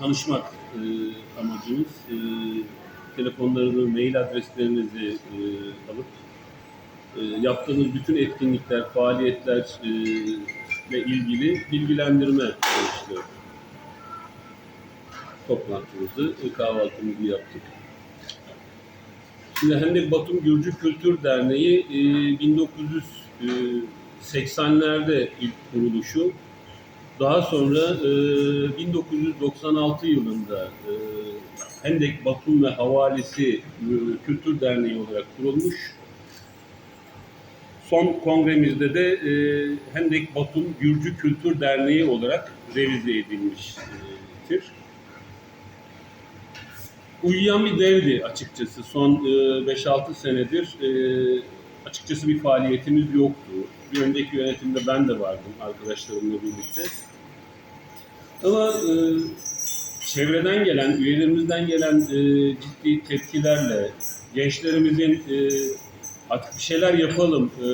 tanışmak e, amacımız. E, telefonlarını, mail adreslerinizi e, alıp e, yaptığınız bütün etkinlikler, faaliyetler e, ile ilgili bilgilendirme çalıştık. Toplantımızı, e, kahvaltımızı yaptık. Şimdi Hendek Batum Gürcü Kültür Derneği e, 1980'lerde ilk kuruluşu. Daha sonra e, 1996 yılında e, Hendek Batum ve Havalisi e, Kültür Derneği olarak kurulmuş. Son kongremizde de e, Hendek Batum Gürcü Kültür Derneği olarak revize edilmiştir. Uyuyan bir devdi açıkçası. Son e, 5-6 senedir e, açıkçası bir faaliyetimiz yoktu. Bir önceki yönetimde ben de vardım arkadaşlarımla birlikte. Ama e, çevreden gelen, üyelerimizden gelen e, ciddi tepkilerle, gençlerimizin e, artık bir şeyler yapalım e,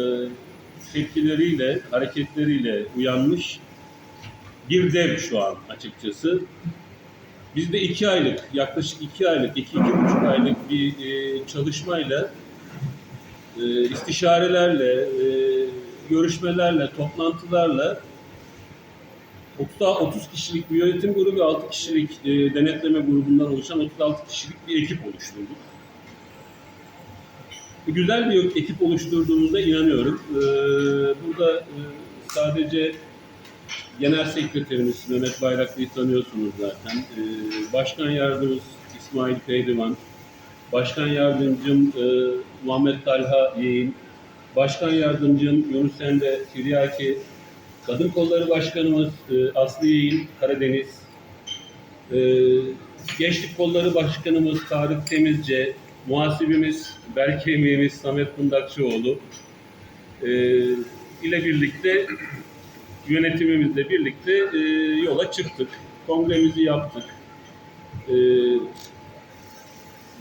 tepkileriyle, hareketleriyle uyanmış bir dev şu an açıkçası. Biz de iki aylık, yaklaşık iki aylık, iki, iki buçuk aylık bir e, çalışmayla, e, istişarelerle, e, görüşmelerle, toplantılarla 30, 30 kişilik bir yönetim grubu ve 6 kişilik e, denetleme grubundan oluşan 36 kişilik bir ekip oluşturduk. Güzel bir ekip oluşturduğumuza inanıyorum. E, burada e, sadece Genel Sekreterimiz Mehmet Bayraklı'yı tanıyorsunuz zaten. E, Başkan Yardımcımız İsmail Pehlivan, Başkan Yardımcım e, Muhammed Talha Yeğin, Başkan Yardımcım Yunus Emre Tiryaki, Kadın Kolları Başkanımız e, Aslı Yeğin Karadeniz, e, Gençlik Kolları Başkanımız Tarık Temizce, muhasibimiz Berke Emeğimiz Samet Kundakçıoğlu e, ile birlikte yönetimimizle birlikte e, yola çıktık. Kongremizi yaptık. E,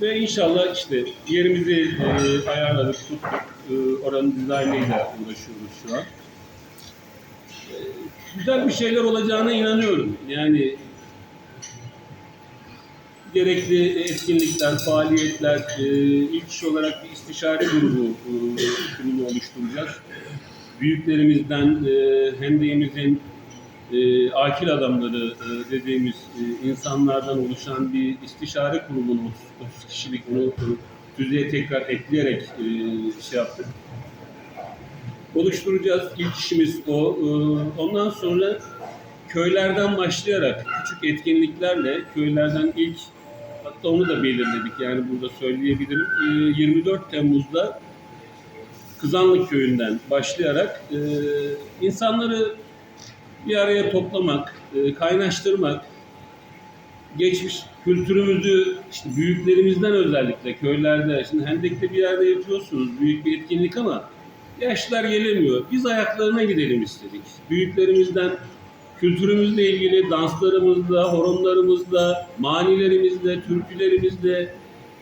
ve inşallah işte yerimizi e, ayarladık, tuttuk. E, oranın dizaynıyla uğraşıyoruz şu an. Güzel bir şeyler olacağına inanıyorum. Yani gerekli etkinlikler, faaliyetler, e, ilk iş olarak bir istişare grubu e, oluşturacağız. Büyüklerimizden, e, Hendeğimizin e, akil adamları dediğimiz insanlardan oluşan bir istişare kurulunu 30, 30 kişilik e, düzeye tekrar ekleyerek şey yaptık. Oluşturacağız. İlk işimiz o. E, ondan sonra köylerden başlayarak küçük etkinliklerle köylerden ilk hatta onu da belirledik yani burada söyleyebilirim. E, 24 Temmuz'da Kızanlık Köyü'nden başlayarak e, insanları bir araya toplamak, e, kaynaştırmak, geçmiş kültürümüzü işte büyüklerimizden özellikle köylerde, şimdi Hendek'te bir yerde yapıyorsunuz büyük bir etkinlik ama yaşlılar gelemiyor. Biz ayaklarına gidelim istedik. Büyüklerimizden kültürümüzle ilgili danslarımızla, horonlarımızla, manilerimizle, türkülerimizle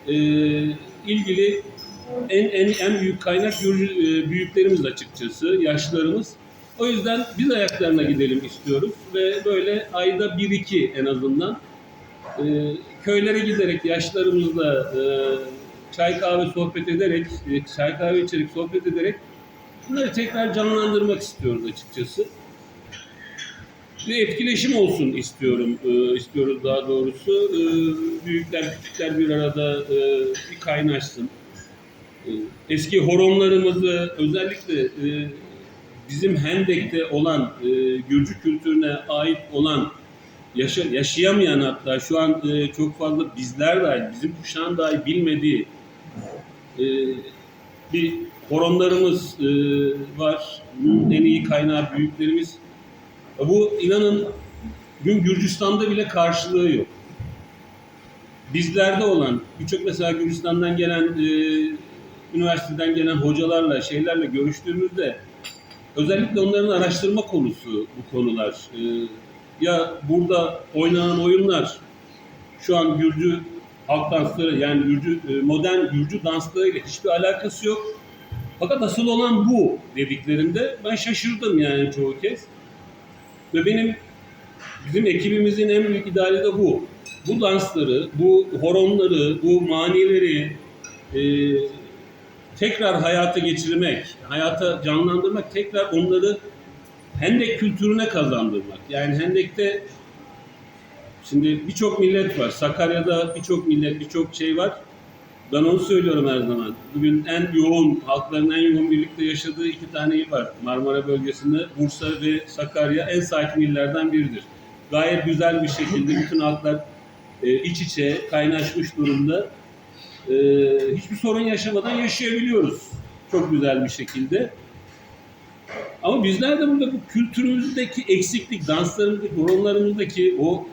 e, ilgili en en en büyük kaynak e, büyüklerimiz açıkçası, yaşlılarımız. O yüzden biz ayaklarına gidelim istiyoruz ve böyle ayda bir iki en azından e, köylere giderek yaşlarımızla e, çay kahve sohbet ederek, e, çay kahve içerek sohbet ederek bunları tekrar canlandırmak istiyoruz açıkçası. Bir etkileşim olsun istiyorum, e, istiyoruz daha doğrusu. E, büyükler, küçükler bir arada e, bir kaynaşsın. Eski horonlarımızı özellikle bizim Hendek'te olan e, Gürcü kültürüne ait olan yaşa, yaşayamayan hatta şu an çok fazla bizler dahi bizim kuşağın dahi bilmediği bir horonlarımız e, var. En iyi kaynağı büyüklerimiz. Bu inanın gün Gürcistan'da bile karşılığı yok. Bizlerde olan birçok mesela Gürcistan'dan gelen e, üniversiteden gelen hocalarla şeylerle görüştüğümüzde özellikle onların araştırma konusu bu konular. E, ya burada oynanan oyunlar şu an Gürcü halk dansları yani Gürcü, e, modern Gürcü danslarıyla hiçbir alakası yok. Fakat asıl olan bu dediklerinde ben şaşırdım yani çoğu kez. Ve benim bizim ekibimizin en büyük ideali de bu. Bu dansları, bu horonları, bu manileri e, tekrar hayata geçirmek, hayata canlandırmak, tekrar onları Hendek kültürüne kazandırmak. Yani Hendek'te şimdi birçok millet var. Sakarya'da birçok millet, birçok şey var. Ben onu söylüyorum her zaman. Bugün en yoğun, halkların en yoğun birlikte yaşadığı iki tane il var. Marmara bölgesinde Bursa ve Sakarya en sakin illerden biridir. Gayet güzel bir şekilde bütün halklar e, iç içe kaynaşmış durumda. E, hiçbir sorun yaşamadan yaşayabiliyoruz. Çok güzel bir şekilde. Ama bizler de burada bu kültürümüzdeki eksiklik, danslarımızdaki, horonlarımızdaki o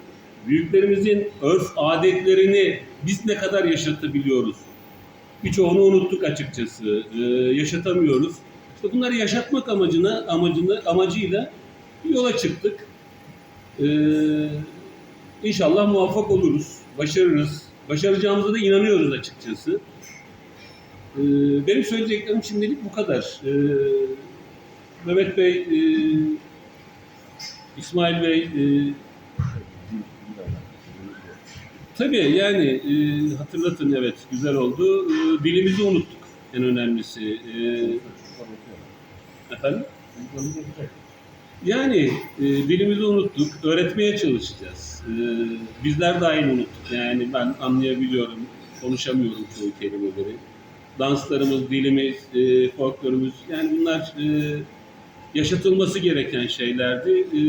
büyüklerimizin örf adetlerini biz ne kadar yaşatabiliyoruz? Birçoğunu unuttuk açıkçası. Ee, yaşatamıyoruz. İşte bunları yaşatmak amacına, amacına, amacıyla yola çıktık. Ee, inşallah muvaffak oluruz, başarırız. Başaracağımıza da inanıyoruz açıkçası. Ee, benim söyleyeceklerim şimdilik bu kadar. Ee, Mehmet Bey, e, İsmail Bey, e, tabii yani e, hatırlatın evet güzel oldu. E, dilimizi unuttuk en önemlisi. E, efendim? Yani e, dilimizi unuttuk, öğretmeye çalışacağız. E, bizler dahil unuttuk. Yani ben anlayabiliyorum, konuşamıyorum çoğu kelimeleri. Danslarımız, dilimiz, e, folklorumuz, yani bunlar e, yaşatılması gereken şeylerdi. E,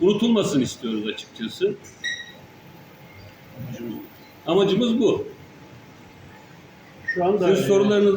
unutulmasın istiyoruz açıkçası. Amacımız bu. Şu anda Sizin sorularınız